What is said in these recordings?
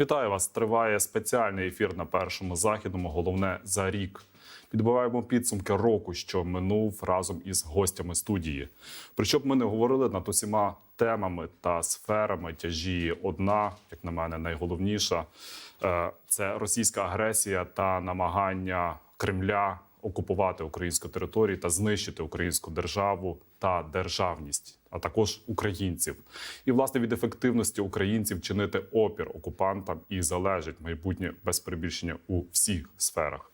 Вітаю вас! Триває спеціальний ефір на першому західному. Головне за рік. Підбиваємо підсумки року, що минув разом із гостями студії. Причому ми не говорили над усіма темами та сферами тяжіє одна, як на мене, найголовніша Е, це російська агресія та намагання Кремля окупувати українську територію та знищити українську державу та державність, а також українців. І власне від ефективності українців чинити опір окупантам і залежить майбутнє без перебільшення у всіх сферах.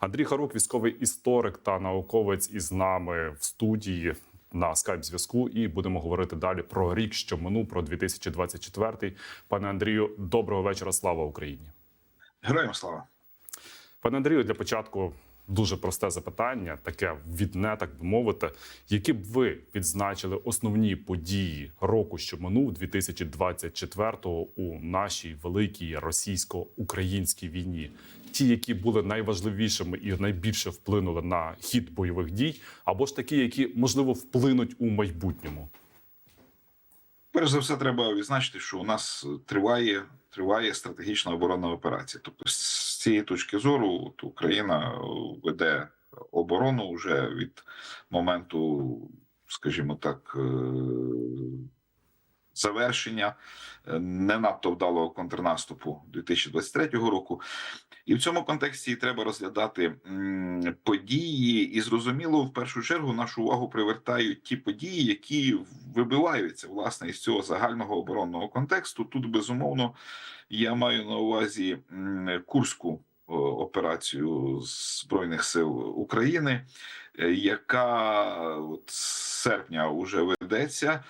Андрій Харук, військовий історик та науковець, із нами в студії. На скайп зв'язку і будемо говорити далі про рік, що минув, про 2024. Пане Андрію, доброго вечора. Слава Україні! Героям слава. Пане Андрію, для початку дуже просте запитання, таке відне, так би мовити. Які б ви відзначили основні події року, що минув 2024-го у нашій великій російсько-українській війні? Ті, які були найважливішими і найбільше вплинули на хід бойових дій, або ж такі, які можливо вплинуть у майбутньому? Перш за все, треба відзначити, що у нас триває триває стратегічна оборонна операція. Тобто, цієї точки зору, от Україна веде оборону вже від моменту, скажімо так, е, завершення е, не надто вдалого контрнаступу 2023 року. І в цьому контексті треба розглядати події, і зрозуміло, в першу чергу нашу увагу привертають ті події, які вибиваються власне із цього загального оборонного контексту. Тут безумовно я маю на увазі курську операцію збройних сил України, е, яка з серпня вже ведеться.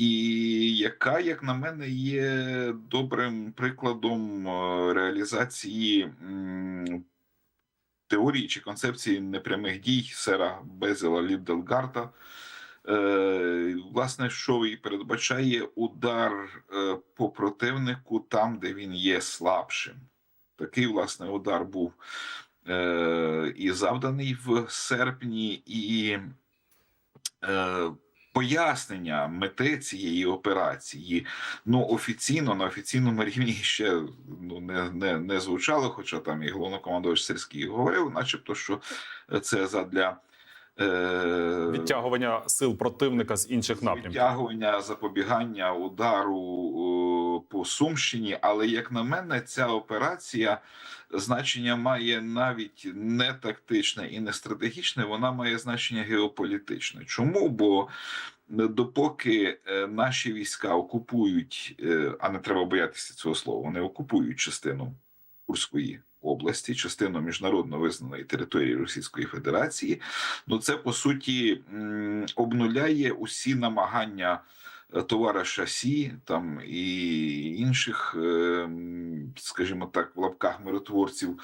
І яка, як на мене, є добрим прикладом е, реалізації теорії чи концепції непрямих дій сера Безела Лідделгарта, е, власне, що і передбачає удар е, по противнику там, де він є слабшим. Такий, власне, удар був і завданий в серпні, і пояснення мети цієї операції ну офіційно на офіційному рівні ще ну не не, не звучало, хоча там і головнокомандувач Сирський говорив, начебто, що це задля. Е, Відтягування сил противника з інших напрямків. Відтягування, запобігання удару по Сумщині. Але як на мене, ця операція значення має навіть не тактичне і не стратегічне, вона має значення геополітичне. Чому? Бо допоки е, наші війська окупують, е, а не треба боятися цього слова, вони окупують частину Курської області, частину міжнародно визнаної території Російської Федерації, ну це по суті обнуляє усі намагання товариша Сі там і інших, скажімо так, в лапках миротворців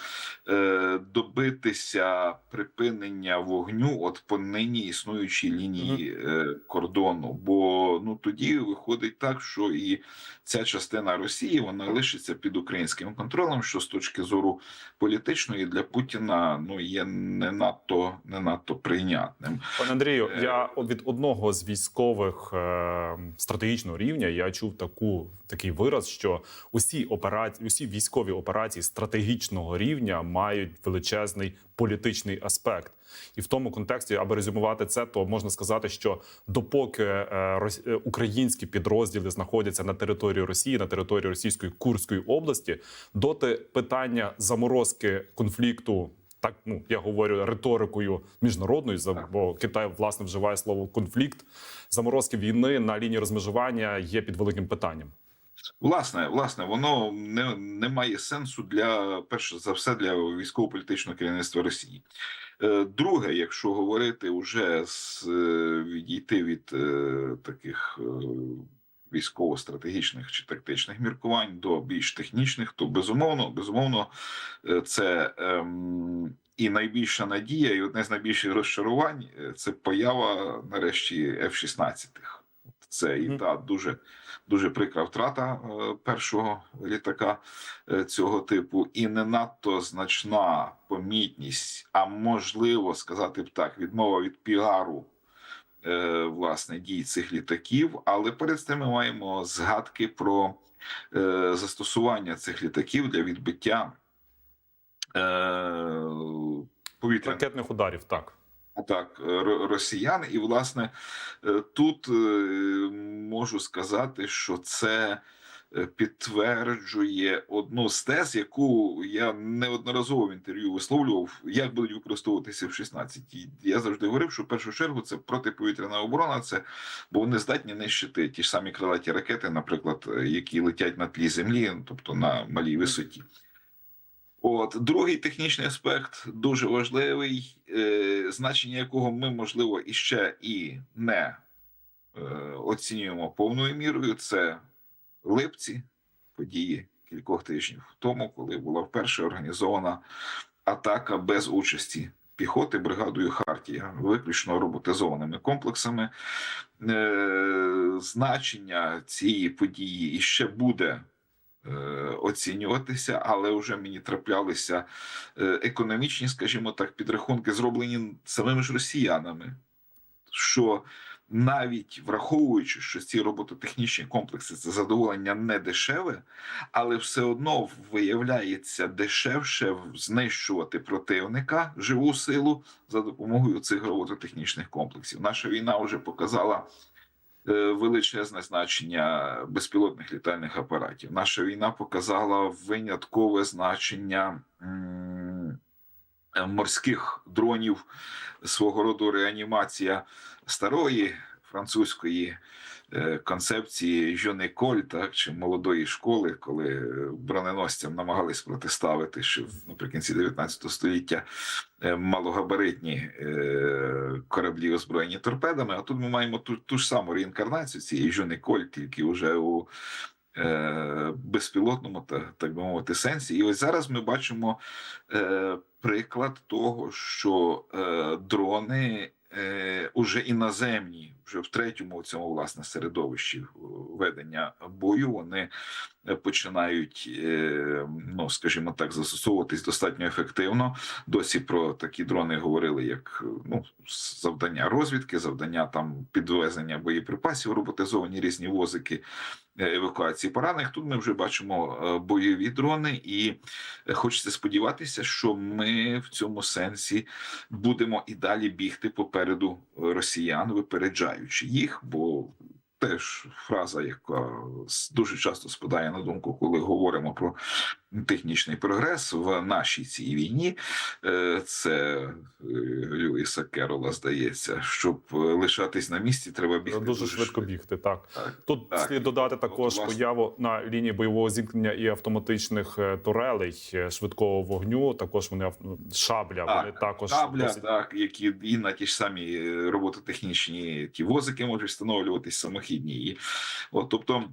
добитися припинення вогню от по нині існуючій лінії кордону. Бо ну тоді виходить так, що і ця частина Росії вона лишиться під українським контролем, що з точки зору політичної для Путіна ну є не надто не надто прийнятним. Пане Андрію, я від одного з військових е, стратегічного рівня я чув таку такий вираз, що усі операції, усі військові операції стратегічного рівня мають величезний політичний аспект. І в тому контексті, аби резюмувати це, то можна сказати, що допоки е, українські підрозділи знаходяться на території Росії, на території Російської Курської області, доти питання заморозки конфлікту. Так, ну я говорю риторикою міжнародною, бо Китай власне вживає слово конфлікт. Заморозки війни на лінії розмежування є під великим питанням. Власне, власне, воно не не має сенсу для перш за все для військово-політичного керівництва Росії. Друге, якщо говорити вже з відійти від таких військово-стратегічних чи тактичних міркувань до більш технічних, то безумовно, безумовно, це ем, і найбільша надія, і одне з найбільших розчарувань це поява нарешті F-16. Це і та дуже дуже прикра втрата першого літака цього типу, і не надто значна помітність, а можливо сказати б так, відмова від піару власне дій цих літаків. Але перед цим ми маємо згадки про е, застосування цих літаків для відбиття повітря Ракетних ударів, так. е, ро- росіян. І, власне, е, тут е, можу сказати, що це е, підтверджує одну з тез, яку я неодноразово в інтерв'ю висловлював, як будуть використовуватися в 16. І Я завжди говорив, що в першу чергу це протиповітряна оборона, це бо вони здатні нищити ті ж самі крилаті ракети, наприклад, е, які летять на тлі землі, ну, тобто на малій висоті. От другий технічний аспект дуже важливий, е, значення якого ми можливо іще і не е, оцінюємо повною мірою. Це липці, події кількох тижнів тому, коли була вперше організована атака без участі піхоти бригадою Хартія, виключно роботизованими комплексами. Е, значення цієї події іще буде е, оцінюватися, але вже мені траплялися е, економічні, скажімо так, підрахунки, зроблені самими ж росіянами. Що навіть враховуючи, що ці робототехнічні комплекси це задоволення не дешеве, але все одно виявляється дешевше знищувати противника живу силу за допомогою цих робототехнічних комплексів. Наша війна вже показала е, величезне значення безпілотних літальних апаратів. Наша війна показала виняткове значення морських дронів, свого роду реанімація старої французької е, концепції Жюни Коль, так чи молодої школи, коли броненосцям намагались протиставити ще наприкінці 19 століття е, малогабаритні е, кораблі, озброєні торпедами. А тут ми маємо ту, ту ж саму реінкарнацію цієї Жюни Коль, тільки вже у е, безпілотному та так би мовити сенсі. І ось зараз ми бачимо е, приклад того, що е, дрони е, уже іноземні, вже в третьому цьому власне середовищі е, ведення бою, вони е, починають, е, ну скажімо так, застосовуватись достатньо ефективно. Досі про такі дрони говорили, як ну завдання розвідки, завдання там підвезення боєприпасів, роботизовані різні возики. Евакуації поранених тут ми вже бачимо бойові дрони, і хочеться сподіватися, що ми в цьому сенсі будемо і далі бігти попереду росіян, випереджаючи їх, бо теж фраза, яка дуже часто спадає на думку, коли говоримо про технічний прогрес в нашій цій війні. Е, Це е, Льюіса Керола здається, щоб е, лишатись на місці, треба бігти Дуже швидко бігти, так. Так. Тут Так. слід додати також власне. появу на лінії бойового зіткнення і автоматичних турелей швидкого вогню. Також вони шабля. Так, вони також Кабля, досить- так, які і на ті ж самі робототехнічні ті возики можуть встановлюватись самохідні. От, тобто,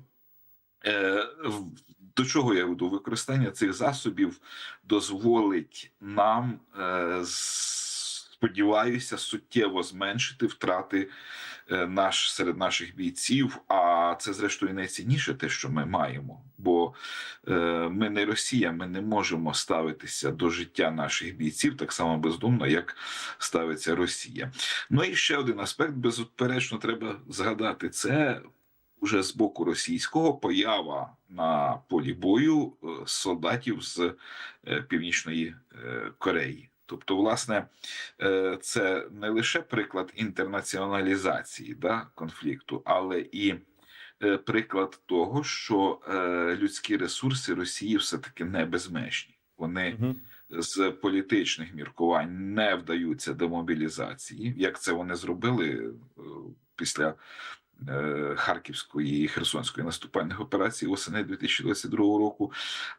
до чого я веду? Використання цих засобів дозволить нам, е, сподіваюся, суттєво зменшити втрати е, наш серед наших бійців. А це, зрештою, найцінніше те, що ми маємо. Бо е, ми не Росія, ми не можемо ставитися до життя наших бійців так само бездумно, як ставиться Росія. Ну і ще один аспект, безперечно, треба згадати це. Уже з боку російського поява на полі бою е, солдатів з е, північної е, Кореї. Тобто, власне, це не лише приклад інтернаціоналізації да, конфлікту, але і приклад того, що людські ресурси Росії все-таки не безмежні. Вони Мгм. з політичних міркувань не вдаються до мобілізації, як це вони зробили після Харківської і Херсонської наступальних операцій осени 2022 року.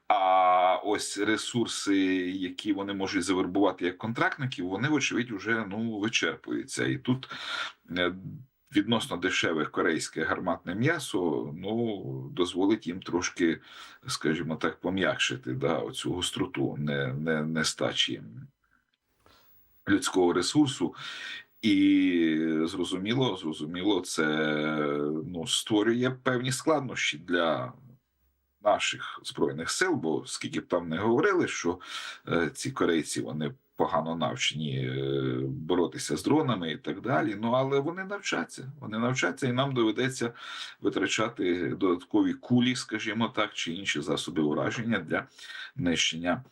А ось ресурси, які вони можуть завербувати як контрактників, вони вочевидь вже ну вичерпуються. І тут е, відносно дешеве корейське гарматне м'ясо ну дозволить їм трошки, скажімо так, пом'якшити да, оцю гостроту не, не, нестачі людського ресурсу. І зрозуміло, зрозуміло, це ну створює певні складнощі для наших збройних сил. Бо скільки б там не говорили, що е, ці корейці вони погано навчені е, боротися з дронами і так далі. Ну але вони навчаться. Вони навчаться, і нам доведеться витрачати додаткові кулі, скажімо так, чи інші засоби ураження для нищення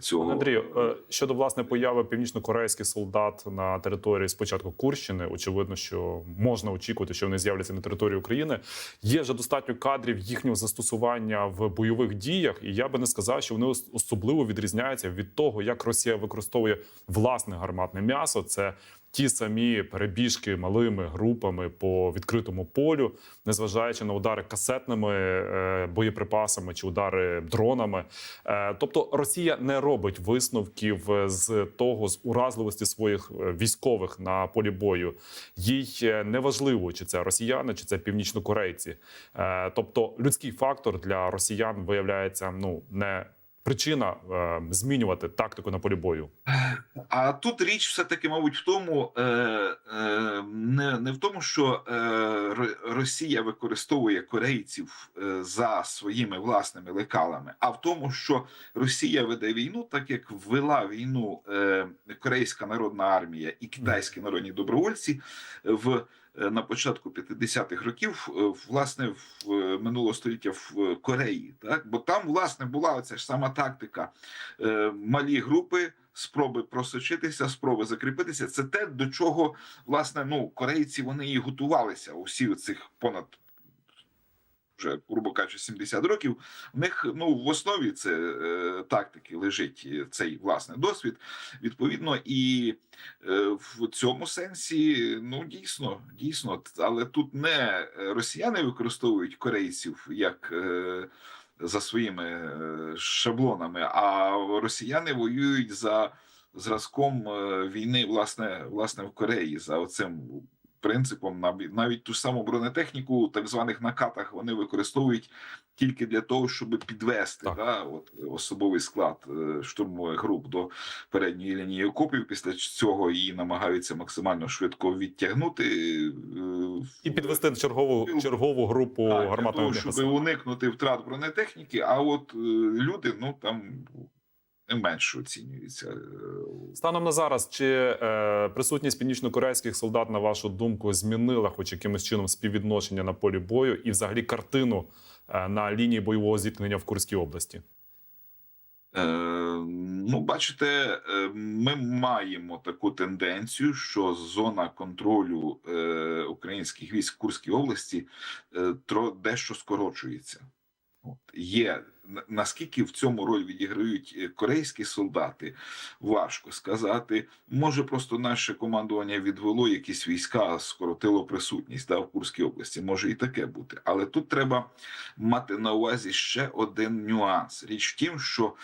цього Андрію, е, щодо власне появи північно-корейських солдат на території спочатку Курщини, очевидно, що можна очікувати, що вони з'являться на території України. Є вже достатньо кадрів їхнього застосування в бойових діях, і я би не сказав, що вони особливо відрізняються від того, як Росія використовує власне гарматне м'ясо. Це ті самі перебіжки малими групами по відкритому полю, незважаючи на удари касетними е, боєприпасами чи удари дронами. Е, тобто Росія не робить висновків е, з того з уразливості своїх військових на полі бою. Їй не важливо, чи це росіяни, чи це північнокорейці. Тобто людський фактор для росіян виявляється ну не причина е, змінювати тактику на полі бою. А тут річ все таки, мабуть, в тому, е, е, не, не в тому, що е, Росія використовує корейців е, за своїми власними лекалами, а в тому, що Росія веде війну, так як вела війну е, Корейська народна армія і китайські народні добровольці в на початку 50-х років, е, власне, в минуло минулого століття в Кореї, так бо там власне була оця ж сама тактика е, малі групи. Спроби просочитися, спроби закріпитися. Це те, до чого власне ну корейці вони і готувалися усі цих понад вже грубо кажучи, 70 років. У них ну в основі це е, тактики лежить е, цей власне досвід. Відповідно, і е, в цьому сенсі, ну дійсно, дійсно, але тут не росіяни використовують корейців як. Е, за своїми е, шаблонами, а росіяни воюють за зразком е, війни, власне, власне в Кореї, за оцим принципом. Навіть- ту ж саму бронетехніку так званих накатах вони використовують тільки для того, щоб підвести Так. да, от, особовий склад е, штурмових груп до передньої лінії окопів. Після цього її намагаються максимально швидко відтягнути. е, І підвести чергову чергову групу так, для того, щоб уникнути втрат бронетехніки, а от е, люди, ну там не менше оцінюються. е, Станом на зараз, чи е, присутність північно-корейських солдат, на вашу думку, змінила хоч якимось чином співвідношення на полі бою і взагалі картину е, на лінії бойового зіткнення в Курській області? Е, ну, бачите, е, ми маємо таку тенденцію, що зона контролю е, українських військ в Курській області е, тро дещо скорочується. От є наскільки в цьому роль відіграють е, корейські солдати, важко сказати. Може, просто наше командування відвело якісь війська, скоротило присутність да, в Курській області. Може і таке бути. Але тут треба мати на увазі ще один нюанс. Річ в тім, що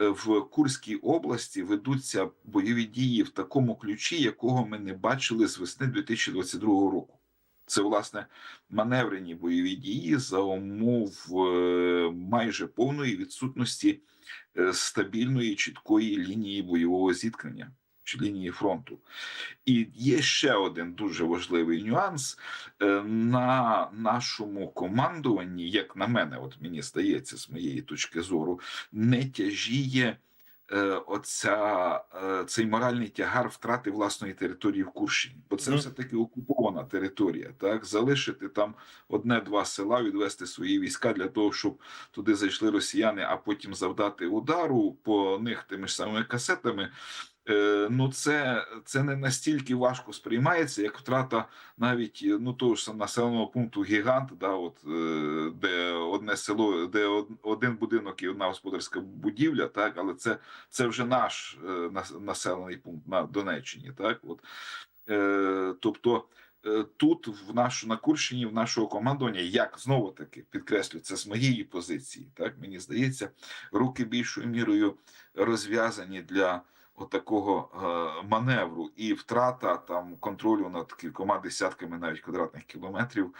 е, в Курській області ведуться бойові дії в такому ключі, якого ми не бачили з весни 2022 року. Це власне маневрені бойові дії за умов е, майже повної відсутності е, стабільної чіткої лінії бойового зіткнення чи лінії фронту. І є ще один дуже важливий нюанс Е, на нашому командуванні, як на мене, от мені здається, з моєї точки зору, не тяжіє. Е, Оця е, цей моральний тягар втрати власної території в Курщині, бо це Мгм. все таки окупована територія. Так залишити там одне-два села, відвести свої війська для того, щоб туди зайшли росіяни, а потім завдати удару по них тими ж самими касетами. Е, ну, це, це не настільки важко сприймається, як втрата навіть е, ну того ж населеного пункту гігант, да, от е, де одне село, де один будинок і одна господарська будівля, так, але це, це вже наш населений пункт на Донеччині, так, от. Тобто. Тут в нашу на Курщині, в нашого командування, як знову таки підкреслю, це з моєї позиції. Так мені здається, руки більшою мірою розв'язані для отакого е, маневру і втрата там контролю над кількома десятками навіть квадратних кілометрів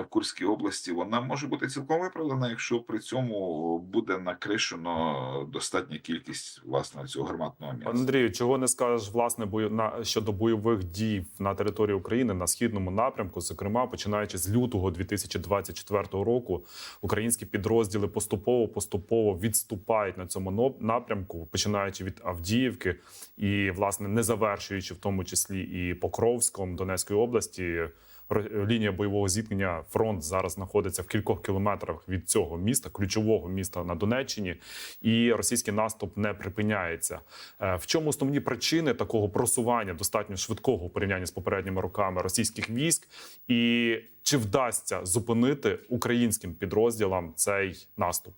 в Курській області, вона може бути цілком виправдана, якщо при цьому буде накришено достатня кількість власне цього гарматного м'яса. Андрію, чого не скажеш власне бою на щодо бойових дій на території України на східному напрямку? Зокрема, починаючи з лютого 2024 року, українські підрозділи поступово поступово відступають на цьому напрямку, починаючи від Авдіївки і власне не завершуючи в тому числі і Покровськом Донецької області. Ро- Лінія бойового зіткнення фронт зараз знаходиться в кількох кілометрах від цього міста, ключового міста на Донеччині, і російський наступ не припиняється. Е, В чому основні причини такого просування достатньо швидкого в порівнянні з попередніми роками російських військ, і чи вдасться зупинити українським підрозділам цей наступ?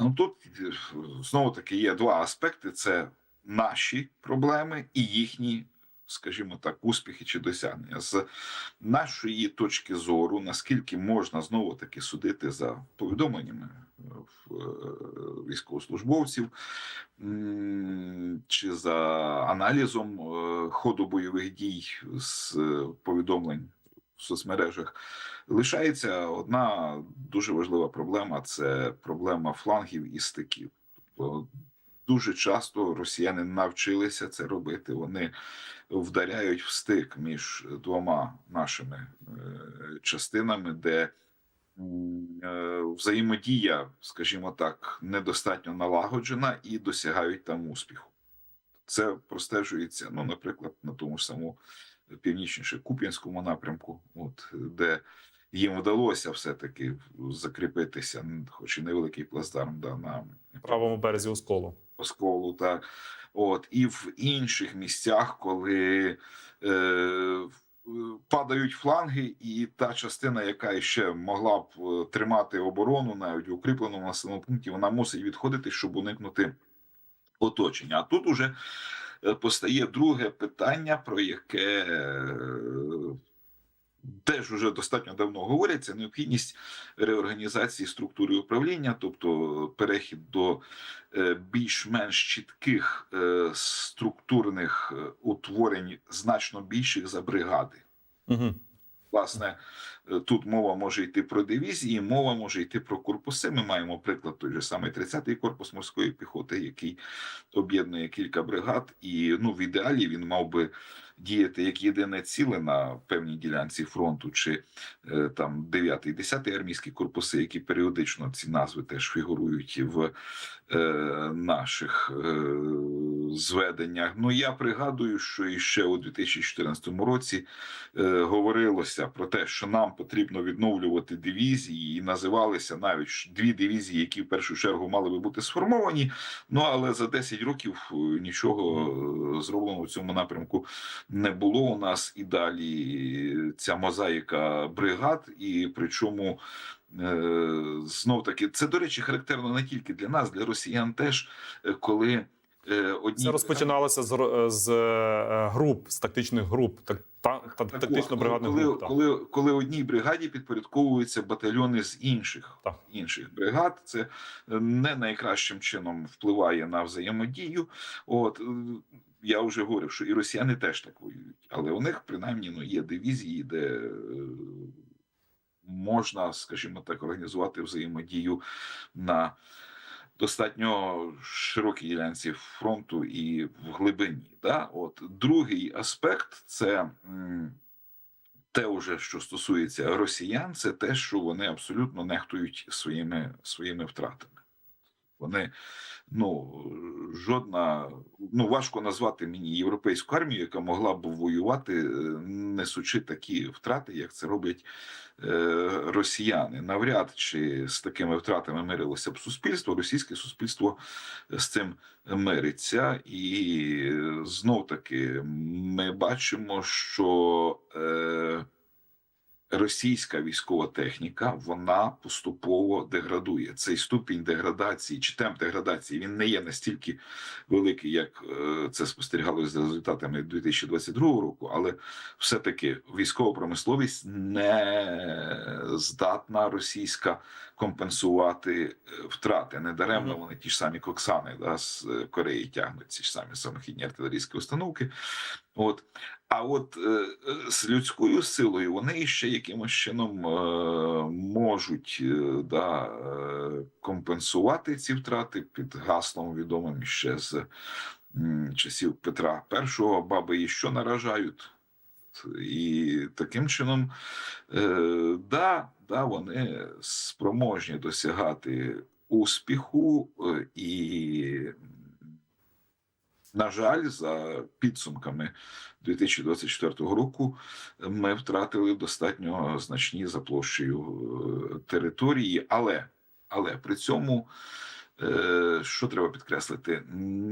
Ну тут е, знову таки є два аспекти: це наші проблеми і їхні, скажімо так, успіхи чи досягнення. З нашої точки зору, наскільки можна знову таки судити за повідомленнями е, е, військовослужбовців чи за аналізом е, ходу бойових дій з повідомлень в соцмережах. Лишається одна дуже важлива проблема це проблема флангів і стиків. Дуже часто росіяни навчилися це робити. Вони вдаряють в стик між двома нашими е, частинами, де е, взаємодія, скажімо так, недостатньо налагоджена і досягають там успіху. Це простежується, ну, наприклад, на тому ж самому північніше Куп'янському напрямку, от де їм вдалося все-таки закріпитися, хоч і невеликий плацдарм да, на Правому березі Осколу. Осколу, так от і в інших місцях, коли е, падають фланги, і та частина, яка ще могла б е, тримати оборону навіть в укріпленому населеному пункті, вона мусить відходити, щоб уникнути оточення. А тут уже е, постає друге питання, про яке е, теж уже достатньо давно говорять, це необхідність реорганізації структури управління, тобто перехід до е, більш-менш чітких е, структурних е, утворень, значно більших за бригади. Угу. Власне, тут мова може йти про дивізії, мова може йти про корпуси. Ми маємо приклад той же самий 30-й корпус морської піхоти, який об'єднує кілька бригад, і ну в ідеалі він мав би діяти як єдине ціле на певній ділянці фронту, чи е, там 9-й, 10-й армійські корпуси, які періодично ці назви теж фігурують в наших е, зведеннях. Ну я пригадую, що іще у 2014 році е, говорилося про те, що нам потрібно відновлювати дивізії, і називалися навіть дві дивізії, які в першу чергу мали би бути сформовані. Ну але за 10 років е, нічого е, зроблено в цьому напрямку не було у нас і далі ця мозаїка бригад, і причому. Е, Знов таки, це до речі, характерно не тільки для нас, для росіян теж, е, коли е, одні Це розпочиналося з, з груп, з тактичних груп, так, та, та, Так тактично-бригадних коли, груп. так. коли, коли одній бригаді підпорядковуються батальйони з інших Так. інших бригад, це не найкращим чином впливає на взаємодію. От я вже говорив, що і росіяни теж так воюють, але у них принаймні ну є дивізії, де можна, скажімо так, організувати взаємодію на достатньо широкій ділянці фронту і в глибині. Да? От другий аспект це. те, уже, що стосується росіян, це те, що вони абсолютно нехтують своїми, своїми втратами. Вони ну жодна, ну важко назвати мені європейську армію, яка могла б воювати, е, несучи такі втрати, як це роблять е, росіяни. Навряд чи з такими втратами мирилося б суспільство. Російське суспільство з цим мириться, і знов таки ми бачимо, що е, російська військова техніка вона поступово деградує. Цей ступінь деградації чи темп деградації він не є настільки великий, як е, це спостерігалося за результатами 2022 року, але все-таки військова промисловість не здатна російська компенсувати е, втрати. Недаремно Мгм. вони ті ж самі Коксани да, з е, Кореї тягнуть ці ж самі самохідні артилерійські установки. От. А от е, з людською силою вони ще якимось чином можуть да, компенсувати ці втрати під гаслом відомим ще з часів Петра І. Баби і що наражають. І таким чином, е, да, да, вони спроможні досягати успіху, е, і, на жаль, за підсумками 2024 року ми втратили достатньо значні за площею е, території, але, але при цьому. Е, Що треба підкреслити?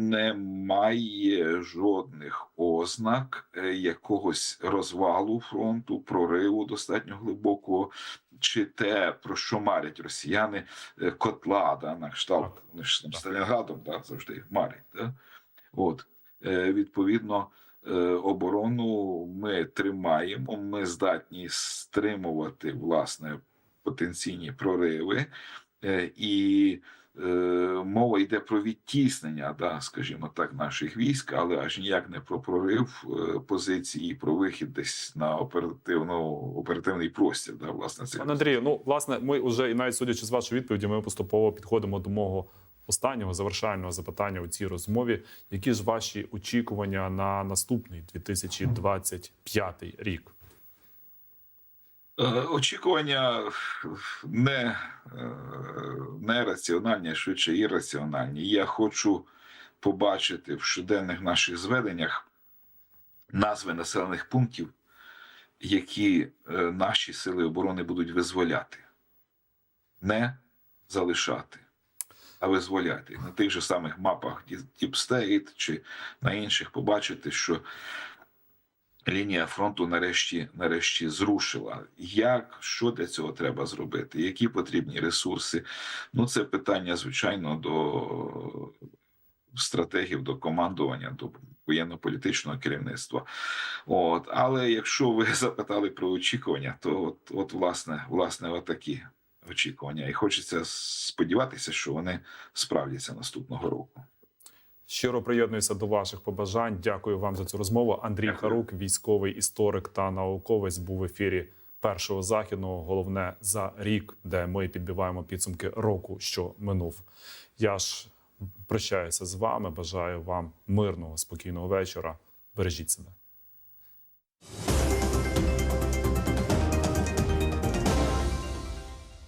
Немає жодних ознак е, якогось розвалу фронту, прориву достатньо глибокого, чи те, про що марять росіяни, е, котла, да, на кшталт вони ж там Сталінградом да, завжди марять. Да? От. Відповідно, оборону ми тримаємо, ми здатні стримувати власне потенційні прориви. І мова йде про відтіснення, да, скажімо так, наших військ, але аж ніяк не про прорив е, позиції, про вихід десь на оперативну оперативний простір. Да, власне, цих Пане Андрію, ну власне, ми вже і навіть судячи з вашої відповіді, ми поступово підходимо до мого останнього завершального запитання у цій розмові. Які ж ваші очікування на наступний 2025 рік? Е, Очікування не, е, не раціональні, а швидше ірраціональні. Я хочу побачити в щоденних наших зведеннях назви населених пунктів, які е, наші сили оборони будуть визволяти, не залишати, а визволяти. На тих же самих мапах Deep чи на інших побачити, що лінія фронту нарешті, нарешті зрушила. Як що для цього треба зробити? Які потрібні ресурси? Ну, це питання, звичайно, до стратегів, до командування, до воєнно-політичного керівництва. От, але якщо ви запитали про очікування, то от, от власне, власне, отакі очікування. І хочеться сподіватися, що вони справдяться наступного року. Щиро приєднуюся до ваших побажань. Дякую вам за цю розмову. Андрій Дякую. Харук, військовий історик та науковець, був в ефірі першого західного. Головне за рік, де ми підбиваємо підсумки року, що минув. Я ж прощаюся з вами. Бажаю вам мирного, спокійного вечора. Бережіть себе.